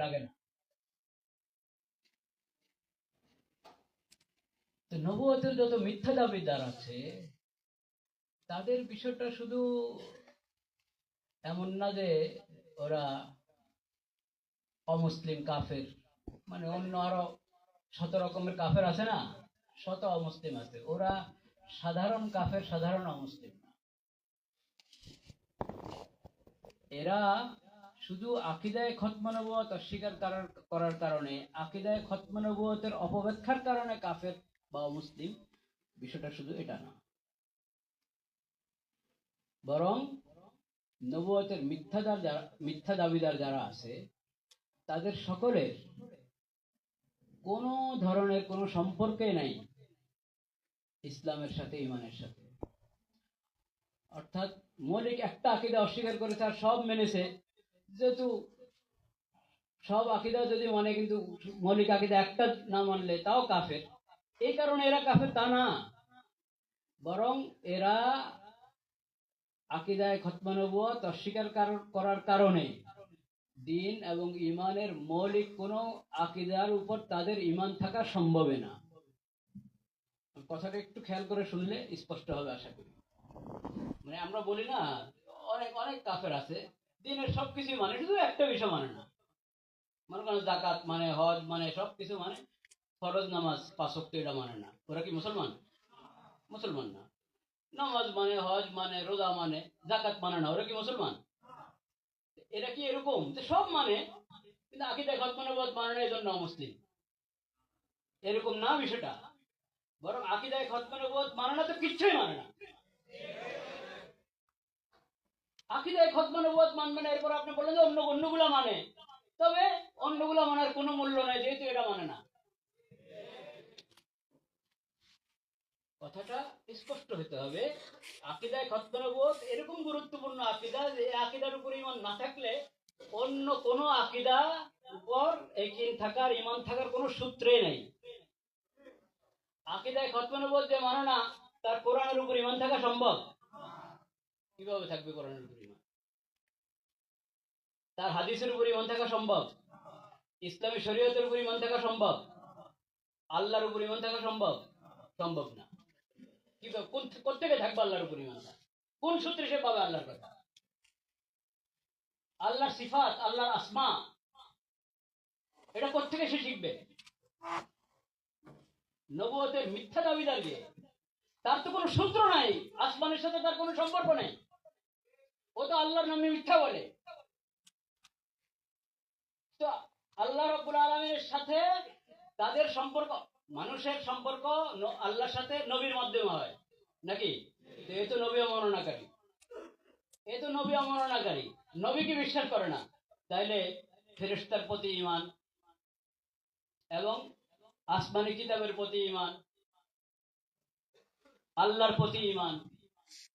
লাগে না। তো নবুয়তের যত মিথ্যা দাবিদার আছে, তাদের বিষয়টা শুধু এমন না যে ওরা অমুসলিম কাফের মানে অন্য আরও শত রকমের কাফের আছে না, শত অমুসলিম আছে। ওরা সাধারণ কাফের, সাধারণ অমুসলিম না। এরা শুধু আকিদায় খতমানবুয়ত অস্বীকার করার কারণে, আকিদায় খতমানবুয়তের অপব্যাখ্যার কারণে কাফের বা মুসলিম। বিষয়টা শুধু এটা না। বরং নবুয়তের মিথ্যাদার যারা মিথ্যা দাবিদার যারা আছে, তাদের সকলের কোনো ধরনের কোনো সম্পর্কে নাই ইসলামের সাথে, ইমানের সাথে। অর্থাৎ মৌলিক একটা আকিদা অস্বীকার করেছে আর সব মেনেছে যেহেতু সব আকিদা যদি মানে কিন্তু মৌলিক আকিদা একটা না মানলে তাও কাফের। এই কারণে এরা কাফের তা না। বরং এরা আকিদায় খতমানবুয়ত অস্বীকার করার কারণে দিন এবং ইমানের মৌলিক কোনো আকিদার উপর তাদের ইমান থাকা সম্ভবে না। কথাটা একটু খেয়াল করে শুনলে স্পষ্ট হবে আশা করি। মানে আমরা বলি না, অনেক অনেক কাফের আছে দিনের সবকিছু মানে শুধু একটা বিষয় মানে না। মনে করেন জাকাত মানে হজ মানে সব কিছু মানে ফরজ নামাজ পাঁচক এটা মানে না। ওরা কি মুসলমান? মুসলমান না। নামাজ মানে হজ মানে রোজা মানে জাকাত মানে না। ওরা কি মুসলমান? এরা কি এরকম? যে সব মানে কিন্তু আকিদা, খতমানবাদ মানে না এই জন্য অমুসলিম। এরকম না বিষয়টা। বরং আকিদায় খতমানবাদ মানে না, তো কিচ্ছুই মানে না। আকিদায় খতমানবাদ মানবে না, এরপর আপনি বললেন যে অন্য অন্যগুলা মানে। তবে অন্যগুলা মানার কোনো মূল্য নাই, যেহেতু এটা মানে না। কথাটা স্পষ্ট হতে হবে। আকিদায় খতমানবোধ এরকম গুরুত্বপূর্ণ আকিদা যে আকিদার উপর ইমান না থাকলে অন্য কোনো আকিদা উপর একিন থাকার ইমান থাকার কোনো সূত্রে নেই। আকিদায় খতমানবোধ যে মানে না, তার কোরআনের উপর ইমান থাকা সম্ভব। কীভাবে থাকবে কোরআনের উপর তার হাদিসের উপর ইমান থাকা সম্ভব? ইসলামী শরীয়তের উপর ইমান থাকা সম্ভব? আল্লাহর উপর ইমান থাকা সম্ভব? সম্ভব না। কীভাবে কোন কোথেকে থাকবে আল্লাহর উপর কোন সূত্রে সে পাবে আল্লাহর কথা? আল্লাহর সিফাত, আল্লাহর আসমা। এটা কোথেকে সে শিখবে? নবুয়তের মিথ্যা দাবিদার দিয়ে তার তো কোনো সূত্র নাই। আসমানের সাথে তার কোনো সম্পর্ক নেই। ও তো আল্লাহর নামে মিথ্যা বলে। তো আল্লাহ রব্বুল আলমীর সাথে তাদের সম্পর্ক, মানুষের সম্পর্ক আল্লাহর সাথে নবীর মাধ্যমে হয়। নাকি? এ তো নবী অমরণাকারী এ তো নবী অমরণাকারী নবীকে বিশ্বাস করে না। তাইলে ফেরেশতার প্রতি ইমান এবং আসমানি কিতাবের প্রতি ইমান আল্লাহর প্রতি ইমান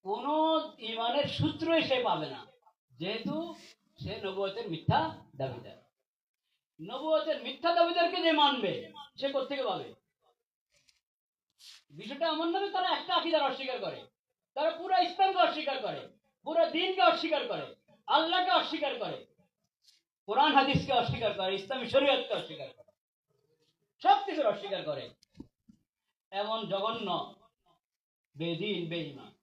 কোন ইমানের সূত্রই সে পাবে না। যেহেতু সে নবুয়তের মিথ্যা দাবিদার। নবুয়তের মিথ্যা দাবিদারকে যে মানবে, সে কোথেকে পাবে? বিষয়টা এমন নয় তারা একটা আকিদার অস্বীকার করে, তারা পুরো ইসলামকে অস্বীকার করে, পুরো দিনকে অস্বীকার করে, আল্লাহকে অস্বীকার করে, কোরআন হাদিসকে অস্বীকার করে, ইসলামী শরীয়তকে অস্বীকার করে সব কিছুর অস্বীকার করে। এমন জঘন্য, বেদিন, বেঈমান।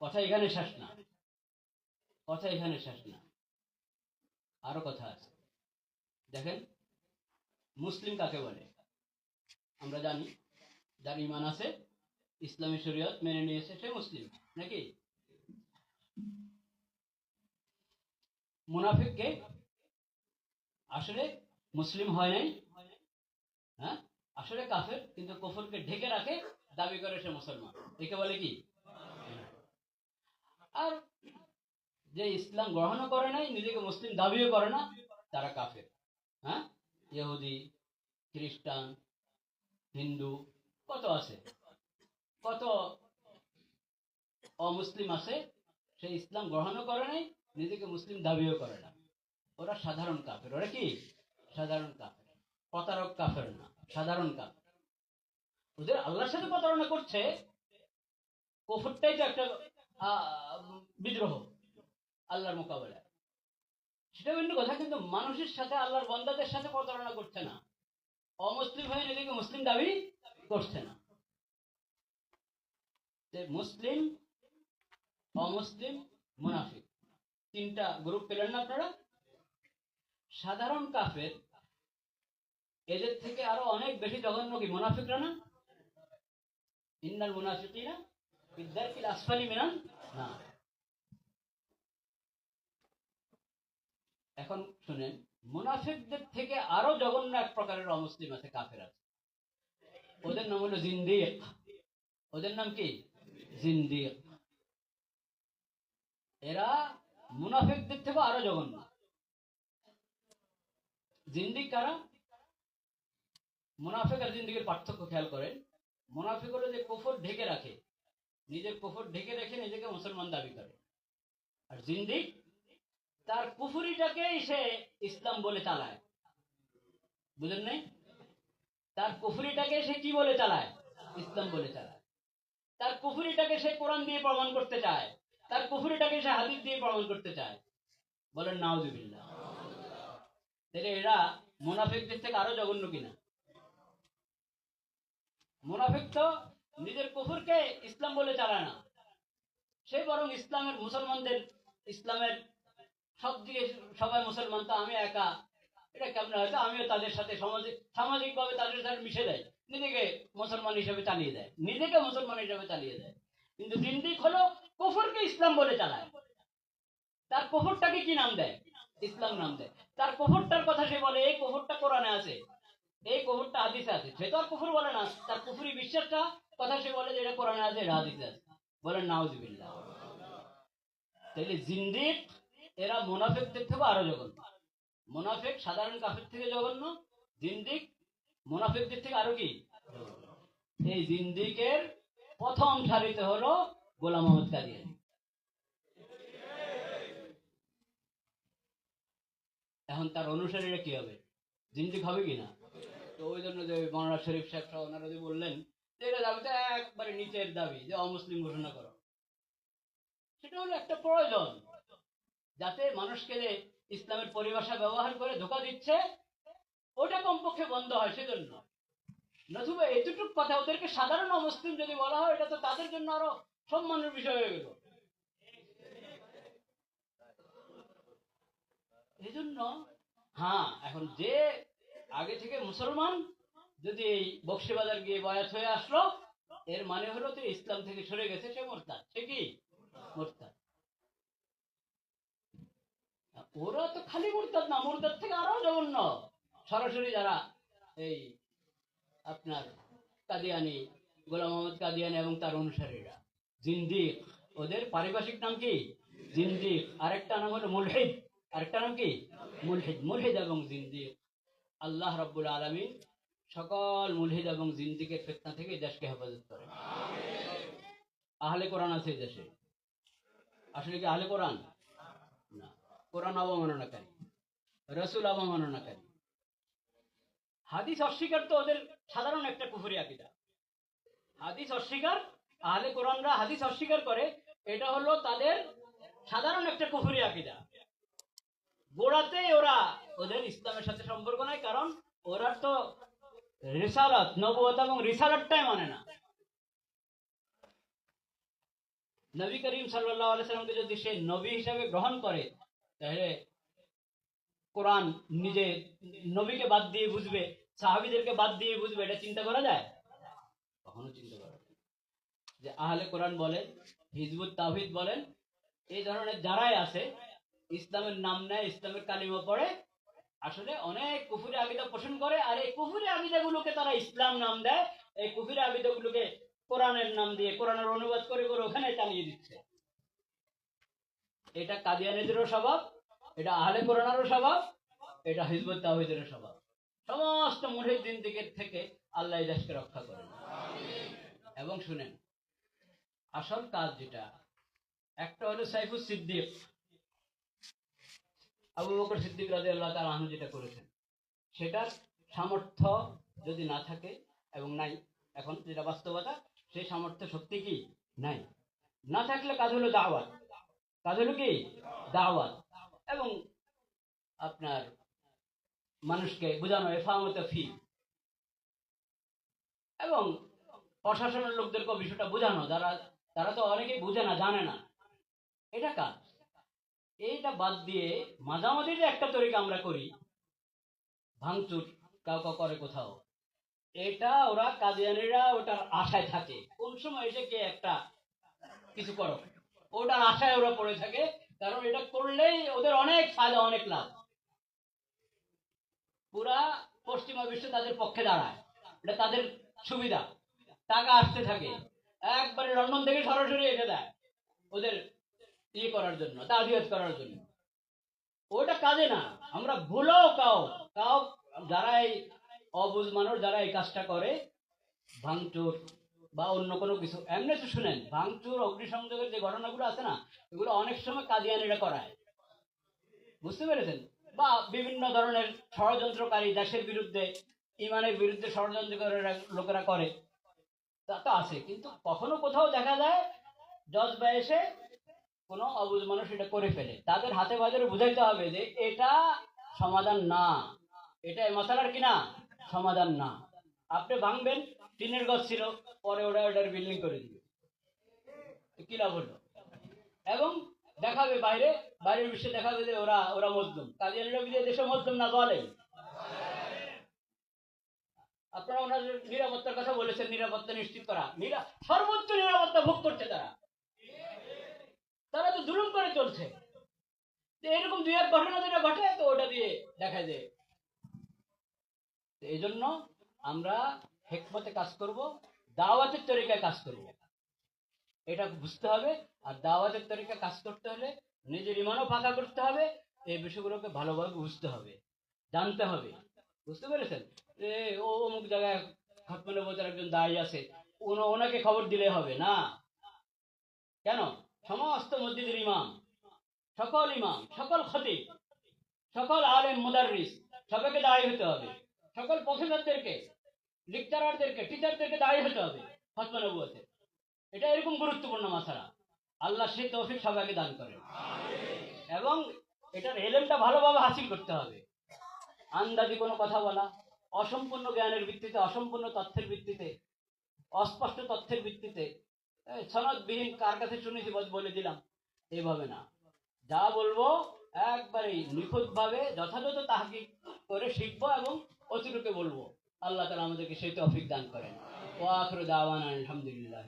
কথা এখানে শেষ না। কথা এখানে শেষ না। আরও কথা আছে। দেখেন, মুসলিম কাকে বলে? আমরা জানি, যার ইমান আছে, ইসলামী শরীয়ত মেনে নিয়েছে সে মুসলিম, নাকি? মুনাফিককে আসলে মুসলিম হয় নাই হ্যাঁ? আসলে কাফের, কিন্তু কফরকে ঢেকে রাখে, দাবি করে সে মুসলমান। একে বলে কি আর যে ইসলাম গ্রহণও করে নাই, নিজেকে মুসলিম দাবিও করে না, তারা কাফের। হ্যাঁ? ইহুদি, খ্রিস্টান, হিন্দু, কত আছে? কত অমুসলিম আছে, সে ইসলাম গ্রহণও করে নাই, নিজেকে মুসলিম দাবিও করে না। ওরা সাধারণ কাফের। ওরা কি? সাধারণ কাফের। প্রতারক কাফের না, সাধারণ কাফের। ওদের আল্লাহর সাথে প্রতারণা করছে, কফরটাই তো একটা বিদ্রোহ। আল্লাহর মোকাবেলায়। সেটা ভিন্ন কথা, কিন্তু মানুষের সাথে আল্লাহর বন্দাদের সাথে প্রতারণা করছে না। অমুসলিম হয়ে নিজেকে মুসলিম দাবি করছে না। মুসলিম, অমুসলিম, মুনাফিক। তিনটা গ্রুপ পেলেন না আপনারা? সাধারণ কাফের, এদের থেকে আরও অনেক বেশি জঘন্য কি, মুনাফিকরা না? ইন্নাল মুনাফিকিনা বিদ্যার্থীর আসফালি মিনান না এখন শুনেন, মুনাফিকদের থেকে আরও জঘন্য এক প্রকারের অমুসলিম আছে, কাফের আছে। ওদের নাম হলো জিন্দিক। ওদের নাম কি? জিন্দিক। এরা মুনাফিকদের থেকে আরও জঘন্য। জিন্দিক কারা? মুনাফিক আর জিন্দিগির পার্থক্য খেয়াল করেন। মুনাফিক হলো যে কুফর ঢেকে রাখে। নিজের কুফর ঢেকে রেখে নিজেকে মুসলমান দাবি করে। আর জিন্দিক তার কুফুরিটাকেই সে ইসলাম বলে চালায়। বুঝলেন নাই? তার কুফুরিটাকে সে কি বলে চালায়? ইসলাম বলে চালায়। তার কুফুরিটাকে সে কোরআন দিয়ে প্রমাণ করতে চায়। তার কুফুরিটাকে সে হাদিস দিয়ে প্রমাণ করতে চায়। বলেন, নাউজুবিল্লাহ। তাহলে এরা মুনাফিকদের থেকে আরও জঘন্য কিনা? মুনাফিক তো নিজের কুফুরকে ইসলাম বলে চালায় না। সে বরং ইসলামের মুসলমানদের, ইসলামের সব দিকে সবাই মুসলমান, তো আমি একা। এটা কেমন হয়তো আমিও তাদের সাথে সামাজিক সামাজিক ভাবে তাদের সাথে মিশে দেয়। নিজেকে মুসলমান হিসেবে চালিয়ে দেয়। নিজেকে মুসলমান হিসেবে চালিয়ে দেয়। কিন্তু দিনদিক হলো কুফরকে ইসলাম বলে চালায়। তার কুফরটাকে কি নাম দেয়? ইসলাম নাম দেয়। তার কুফরটার কথা সে বলে, এই কুফরটা কোরআনে আছে। এই কুফরটা হাদিসে আছে। সে তো আর কুফর বলে না। তার কুফরি বিশ্বাসটা কথা সে বলে যে এটা কোরআনে আছে, এটা হাদিসে আছে। বলেন নাউজুবিল্লাহ। তাইলে জিন্দিক এরা মোনাফেকদের থেকে আরও জঘন্য। মোনাফেক সাধারণ কাফের থেকে জঘন্য, জিন্দিক মোনাফেকদের থেকে আরও কি? এই জিন্দিকের প্রথম সারিতে হলো গোলাম মোহাম্মদ কাদিয়ানি। এখন তার অনুসারীরা কি হবে? জিন্দিক হবে কিনা তো ওই জন্য যে মনোরা শরীফ সাহেব সহ ওনারা যে বললেন এটা দাবিটা একবারে নিচের দাবি, যে অমুসলিম ঘোষণা করো। সেটা হলো একটা প্রয়োজন। যাতে মানুষকে ইসলামের পরিভাষা ব্যবহার করে ধোকা দিচ্ছে, ওটা কমপক্ষে বন্ধ হয় সেজন্য। নতুবা এতটুকু কথা, ওদেরকে সাধারণ অমুসলিম যদি বলা হয়, এটা তো তাদের জন্য আরও সম্মানের বিষয় হয়ে গেল। এই জন্য হ্যাঁ এখন যে আগে থেকে মুসলমান যদি এই বক্সিবাজার গিয়ে বয়াত হয়ে আসলো, এর মানে হলো তো ইসলাম থেকে সরে গেছে, সে মোরতাদ। সে কি? মোরতাদ। ওরা তো খালি মুরতাদ না, মুরতাদ থেকে আরও জঘন্য। সরাসরি যারা এই আপনার কাদিয়ানি, গোলাম মোহাম্মদ কাদিয়ানি এবং তার অনুসারীরা। জিন্দিক, ওদের পারিভাষিক নাম কি? জিন্দিক। আরেকটা নাম হলো মুলহিদ। আরেকটা নাম কি? মুলহিদ। মুলহিদ এবং জিন্দিক। আল্লাহ রব্বুল আলমিন সকল মুলহিদ এবং জিন্দিকের ফেতনা থেকে দেশকে হেফাজত করে আহলে কোরআন আছে দেশে। আসলে কি আহলে কোরআন? কোরআন অবমাননাকারী, রসুল অবমাননাকারী। হাদিস অস্বীকার তো ওদের সাধারণ একটা কুফুরি আকিদা। হাদিস অস্বীকার, আহলে কোরআনরা হাদিস অস্বীকার করে, এটা হলো তাদের সাধারণ একটা কুফুরি আকিদা। গোড়াতে ওরা ওদের ইসলামের সাথে সম্পর্ক নাই, কারণ ওরা তো রিসালত নবুয়ত এবং রিসালতটাই মানে না। নবী করিম সাল্লাহ আলাইসালামকে যদি সে নবী হিসাবে গ্রহণ করে তাহলে কোরআন নিজে নবীকে বাদ দিয়ে বুঝবে সাহাবিদেরকে বাদ দিয়ে বুঝবে এটা চিন্তা করা যায়? কখনো চিন্তা করা যায় যে আহলে কোরআন বলেন হিজবুত তাহিদ বলেন এই ধরনের যারাই আছে ইসলামের নাম নেয় ইসলামের কালিমা পড়ে আসলে অনেক কুফুরি আবিদা পোষণ করে আর এই কুফুরি আবিদা গুলোকে তারা ইসলাম নাম দেয় এই কুফুরি আবিদা গুলোকে কোরআনের নাম দিয়ে কোরআনের অনুবাদ করে করে ওখানে চালিয়ে দিচ্ছে। এটা কাদিয়ানিদেরও স্বভাব, এটা আহলে কোরআনেরও স্বভাব, এটা হিজবুত তাহিদেরও স্বভাব। সমস্ত মুহিদ দিন দিকের থেকে আল্লাহ দেশকে রক্ষা করেন। এবং শুনেন, আসল কাজ যেটা, একটা হলো সাইফুস সিদ্দিক। আবু বকর সিদ্দিক রাজি আল্লাহ তার আহমদ যেটা করেছেন, সেটার সামর্থ্য যদি না থাকে এবং নাই, এখন যেটা বাস্তবতা, সেই সামর্থ্য সত্যি কি? নাই। না থাকলে কাজ হলো দাওয়াত। কাজ হলো কি দাওয়াত। এবং আপনার মানুষকে বোঝানো এফামত ফি। এবং প্রশাসনের লোকদেরকে বিষয়টা বোঝানো। যারা, তারা তো অনেকেই বুঝে না, জানে না। এটা কাজ। এইটা বাদ দিয়ে মাঝামাঝি যে একটা তরিকা আমরা করি, ভাঙচুর কাউ কাউ করে কোথাও, এটা ওরা কাজিয়ানিরা ওটার আশায় থাকে। কোন সময় এসে কে একটা কিছু করো? ওটার আশায় ওরা পড়ে থাকে, কারণ এটা করলেই ওদের অনেক ফায়দা, অনেক লাভ। পুরা পশ্চিমা বিশ্ব তাদের পক্ষে দাঁড়ায়, এটা তাদের সুবিধা, টাকা আসতে থাকে। একবারে লন্ডন থেকে সরাসরি এসে দেয় ওদের ইয়ে করার জন্য তাবিয়ত করার জন্য। ওটা কাজে না, আমরা ভুলেও কাও কাও যারা এই অবুজ মানুষ, যারা এই কাজটা করে, ভাঙচুর বা অন্য কোনো কিছু। এমনি তো শুনেন, ভাঙচুর, অগ্নিসংযোগের যে ঘটনাগুলো আছে না, এগুলো অনেক সময় কাদিয়ানিরা করায়। বুঝতে পেরেছেন? বা বিভিন্ন ধরনের ষড়যন্ত্রকারী দেশের বিরুদ্ধে, ইমানের বিরুদ্ধে ষড়যন্ত্রকারীরা লোকেরা করে। তা তো আছে, কিন্তু কখনো কোথাও দেখা যায়, জজ বা এসে কোনো অবুঝ মানুষ এটা করে ফেলে। তাদের হাতে বাজারে বুঝাইতে হবে যে এটা সমাধান না। এটা মশালার কি না সমাধান না। আপনি ভাঙবেন, টিনের গছ ছিল, পরে ওরা ওটার বিল্ডিং করে দিবে কি লাভ হলো? এবং দেখাবে বাইরে, বাইরের বিশ্বে দেখাবে যে ওরা ওরা মজলুম। বিজয় দেশে মজলুম না বলে আপনারা নিরাপত্তার কথা বলেছেন, নিরাপত্তা নিশ্চিত করা। নিরা সর্বোচ্চ নিরাপত্তা ভোগ করছে তারা। তারা তো জুলুম করে চলছে। এরকম দুই এক ঘটনা যেটা ঘটে, তো ওটা দিয়ে দেখা যায় এই জন্য আমরা হেকমতে কাজ করব, দাওয়াতের তরিকায় কাজ করব। এটা বুঝতে হবে, আর দাওয়াতের তরিকায় কাজ করতে হলে নিজের ইমানও ফাঁকা করতে হবে, এই বিষয়গুলোকে ভালোভাবে বুঝতে হবে, জানতে হবে। বুঝতে পেরেছেন? যে ও অমুক জায়গায় খতমানে বোঝার একজন দায়ী আছে ওনা- ওনাকে খবর দিলে হবে না? কেন? সমস্ত মসজিদের ইমাম, সকল ইমাম, সকল খতিব, সকল আলেম মুদারিস সবাইকে দায়ী হতে হবে। সকল প্রফেসরদেরকে লেকচারারদেরকে টিচারদেরকে দায়ী হতে হবে খতমা নবুয়তে এটা এরকম গুরুত্বপূর্ণ মাসারা আল্লাহ সেই তৌফিক সবাইকে দান করেন। এবং এটার এলেমটা ভালোভাবে হাসিল করতে হবে। আন্দাজি কোনো কথা বলা, অসম্পূর্ণ জ্ঞানের ভিত্তিতে, অসম্পূর্ণ তথ্যের ভিত্তিতে, অস্পষ্ট তথ্যের ভিত্তিতে সনদবিহীন কার কাছে শুনেছি বল- দিলাম, এইভাবে না। যা বলব একবারেই নিখুঁতভাবে যথাযথ তাহাকি করে শিখব এবং অতিরুকে বলব। আল্লাহ তালা আমাদেরকে সেই তৌফিক দান করেন। ও আখর দাওয়ান আলহামদুলিল্লাহ।